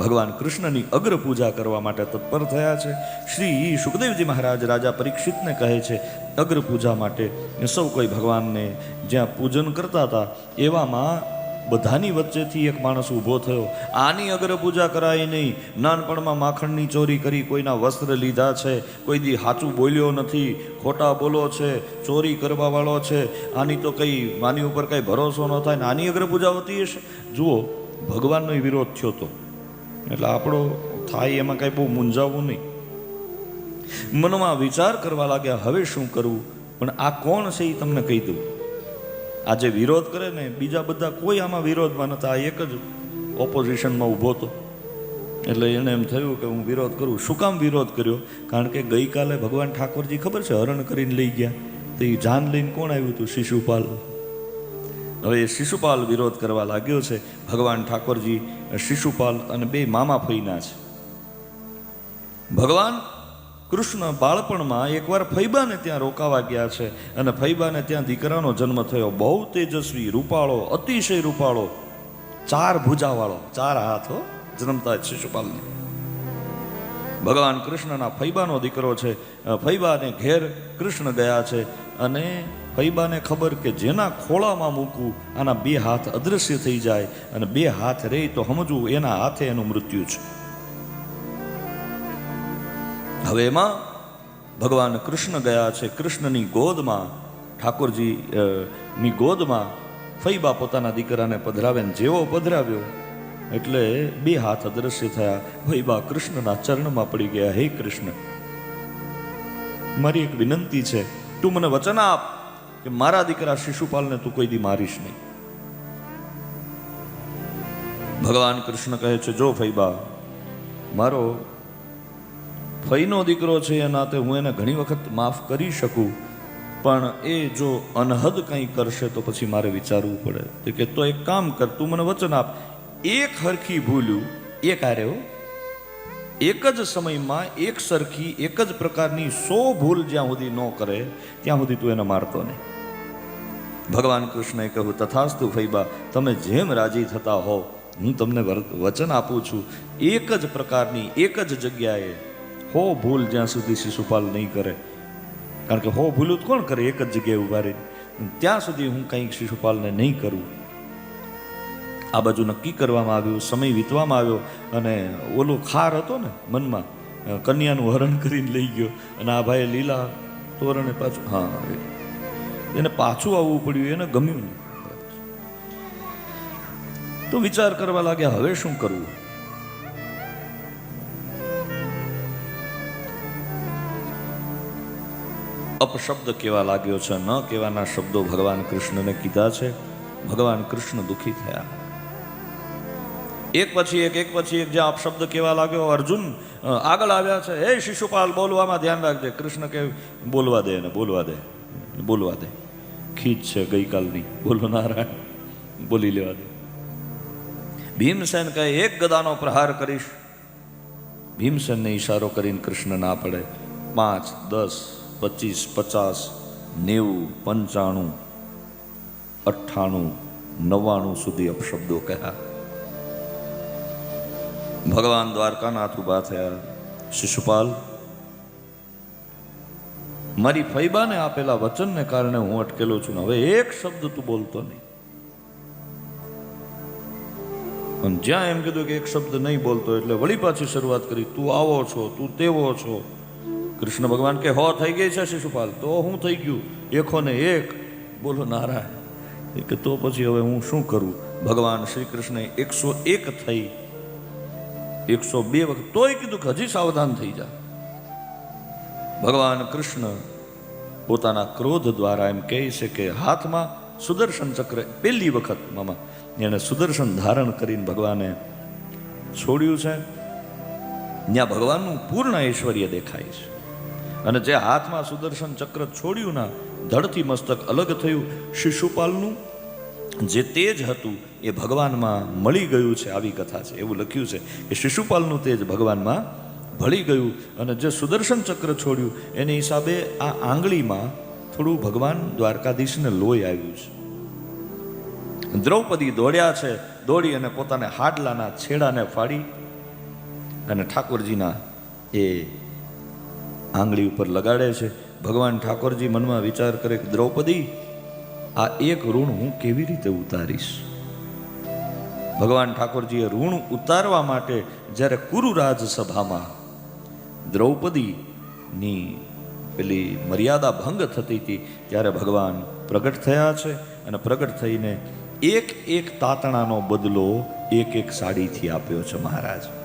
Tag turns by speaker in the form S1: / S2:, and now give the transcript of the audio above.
S1: ભગવાન કૃષ્ણની અગ્ર પૂજા કરવા માટે તત્પર થયા છે. શ્રી સુખદેવજી મહારાજ રાજા પરીક્ષિતને કહે છે, અગ્ર પૂજા માટે સૌ કોઈ ભગવાનને જ્યાં પૂજન કરતા હતા, એવામાં બધાની વચ્ચેથી એક માણસ ઊભો થયો. આની અગ્ર પૂજા કરાય નહીં. નાનપણમાં માખણની ચોરી કરી કોઈના વસ્ત્ર લીધા છે. કોઈ દી સાચું બોલ્યો નથી. ખોટા બોલો છે. ચોરી કરવાવાળો છે. આની તો કંઈ, આની ઉપર કંઈ ભરોસો ન થાય ને આની અગ્ર પૂજા હોતી હશે? જુઓ, ભગવાનનો વિરોધ થયો તો. એટલે આપણો થાય એમાં કાંઈ બહુ મૂંઝાવવું નહીં. મનમાં વિચાર કરવા લાગ્યા, હવે શું કરવું પણ આ કોણ છે એ તમને કહી દઉં. આ જે વિરોધ કરે ને, બીજા બધા કોઈ આમાં વિરોધમાં નતા. આ એક જ ઓપોઝિશનમાં ઊભો હતો. એટલે એને એમ થયું કે હું વિરોધ કરું. શું કામ વિરોધ કર્યો? કારણ કે ગઈકાલે ભગવાન ઠાકોરજી ખબર છે, હરણ કરીને લઈ ગયા. તો એ જાન લઈને કોણ આવ્યું હતું? શિશુપાલ. હવે શિશુપાલ વિરોધ કરવા લાગ્યો છે. ભગવાન ઠાકોરજી શિશુપાલ અને બે મામા ફઈના છે. ભગવાન કૃષ્ણ બાળપણમાં એકવાર ફૈબાને ત્યાં રોકાવા ગયા છે અને ફૈબાને ત્યાં દીકરાનો જન્મ થયો. બહુ તેજસ્વી, રૂપાળો, અતિશય રૂપાળો, ચાર ભુજાવાળો, ચાર હાથો જન્મતા શિશુપાલને. ભગવાન કૃષ્ણના ફૈબાનો દીકરો છે. ફૈબાને ઘેર કૃષ્ણ ગયા છે અને ફૈબાને ખબર કે જેના ખોળામાં મૂકવું, આના બે હાથ અદૃશ્ય થઈ જાય અને બે હાથ રહે તો સમજવું એના હાથે એનું મૃત્યુ છે. હવે એમાં ભગવાન કૃષ્ણ ગયા છે, કૃષ્ણની ગોદમાં, ઠાકોરજી ની ગોદમાં ફૈબા પોતાના દીકરાને પધરાવે ને જેવો પધરાવ્યો, એટલે બે હાથ અદ્રશ્ય થયા, ફૈબા કૃષ્ણના ચરણમાં પડી ગયા, હે કૃષ્ણ, મારી એક વિનંતી છે, તું મને વચન આપ. કે મારા દીકરા શિશુપાલને તું કોઈ દી મારીશ નહીં. ભગવાન કૃષ્ણ કહે છે, જો ફૈબા મારો ફઈનો દીકરો છે એ નાતે હું એને ઘણી વખત માફ કરી શકું, પણ એ જો અનહદ કંઈ કરશે તો પછી મારે વિચારવું પડે. તો કે, તો એક કામ કર, તું મને વચન આપ. એક હરખી ભૂલ્યું, એક આરે હો. એક જ સમયમાં એક સરખી, એક જ પ્રકારની સો ભૂલ જ્યાં સુધી ન કરે, ત્યાં સુધી તું એને મારતો નહીં. ભગવાન કૃષ્ણએ કહ્યું, તથાસ્તુ ફૈબા, તમે જેમ રાજી થતા હો, હું તમને વચન આપું છું. એક જ પ્રકારની, એક જ જગ્યાએ હો ભૂલ જ્યાં સુધી શિશુપાલ નહીં કરે. કારણ કે હો ભૂલું તો કોણ કરે? એક જ જગ્યાએ ઊભા રહી ત્યાં સુધી હું કંઈક શિશુપાલને નહીં કરું. આ બાજુ નક્કી કરવામાં આવ્યું, સમય વીતવામાં આવ્યો અને ઓલો ખાર હતો ને મનમાં કન્યાનું હરણ કરીને લઈ ગયો. અને આ ભાઈએ લીલા તોરણે પાછું, હા એને પાછું આવવું પડ્યું, એને ગમ્યું નહીં. તો વિચાર કરવા લાગ્યા, હવે શું કરવું? અપશબ્દ કેવા લાગ્યો છે, ન કહેવાના શબ્દો ભગવાન કૃષ્ણને કીધા છે, ભગવાન કૃષ્ણ દુઃખી થયા. એક પછી એક એક પછી એક જ્યાં અપશબ્દ કેવા લાગ્યો, અર્જુન આગળ આવ્યા છે, હે શિશુપાલ, બોલવામાં ધ્યાન રાખજે. કૃષ્ણ કે, બોલવા દે એને, બોલવા દે. બોલવા દે. ખીચ છે ગઈકાલની. બોલો નારાયણ, બોલી લેવા દે. ભીમસેન કહે, એક ગદાનો પ્રહાર કરીશ. ભીમસેનને ઈશારો કરીને કૃષ્ણ ના પડે. પાંચ, દસ, પચીસ, પચાસ, નેવું, પંચાણું, અઠ્ઠાણું, નવ્વાણું સુધી અપશબ્દો કહ્યા ભગવાન દ્વારકાનાથ ઊભા થયા. શિશુપાલ મારી ફૈબાને આપેલા વચનને કારણે હું અટકેલો છું ને હવે એક શબ્દ તું બોલતો નહીં. પણ જ્યાં એમ કીધું કે એક શબ્દ નહીં બોલતો એટલે વળી પાછી શરૂઆત કરી, તું આવો છો, તું તેવો છો. કૃષ્ણ ભગવાન કે, હો, થઈ ગઈ છે શિશુપાલ. તો હું થઈ ગયું. એકો ને એક. બોલો નારાયણ. કે, તો પછી હવે હું શું કરું? ભગવાન શ્રી કૃષ્ણે એકસો એક થઈ. એકસો બે વખત તોય કીધું કે હજી સાવધાન થઈ જા. ભગવાન કૃષ્ણ પોતાના ક્રોધ દ્વારા એમ કહે છે કે હાથમાં સુદર્શન ચક્ર પહેલી વખત મામા એણે સુદર્શન ધારણ કરીને ભગવાને છોડ્યું છે. ત્યાં ભગવાનનું પૂર્ણ ઐશ્વર્ય દેખાય છે. અને જે હાથમાં સુદર્શન ચક્ર છોડ્યું ના, ધડથી મસ્તક અલગ થયું. શિશુપાલનું જે તેજ હતું એ ભગવાનમાં મળી ગયું છે. આવી કથા છે. એવું લખ્યું છે કે શિશુપાલનું તેજ ભગવાનમાં ભળી ગયું અને જે સુદર્શન ચક્ર છોડ્યું, એને હિસાબે આ આંગળીમાં થોડું ભગવાન દ્વારકાધીશને લોહી આવ્યું છે. દ્રૌપદી દોડ્યા છે, દોડી અને પોતાને હાડલાના છેડાને ફાડી અને ઠાકોરજીના એ આંગળી ઉપર લગાડે છે. ભગવાન ઠાકોરજી મનમાં વિચાર કરે કે દ્રૌપદી, આ એક ઋણ હું કેવી રીતે ઉતારીશ? ભગવાન ઠાકોરજીએ ઋણ ઉતારવા માટે જ્યારે કુરુરાજ સભામાં દ્રૌપદીની પેલી મર્યાદા ભંગ થતી હતી ત્યારે ભગવાન પ્રગટ થયા છે અને પ્રગટ થઈને એક એક તાતણાનો બદલો એક એક સાડીથી આપ્યો છે મહારાજ.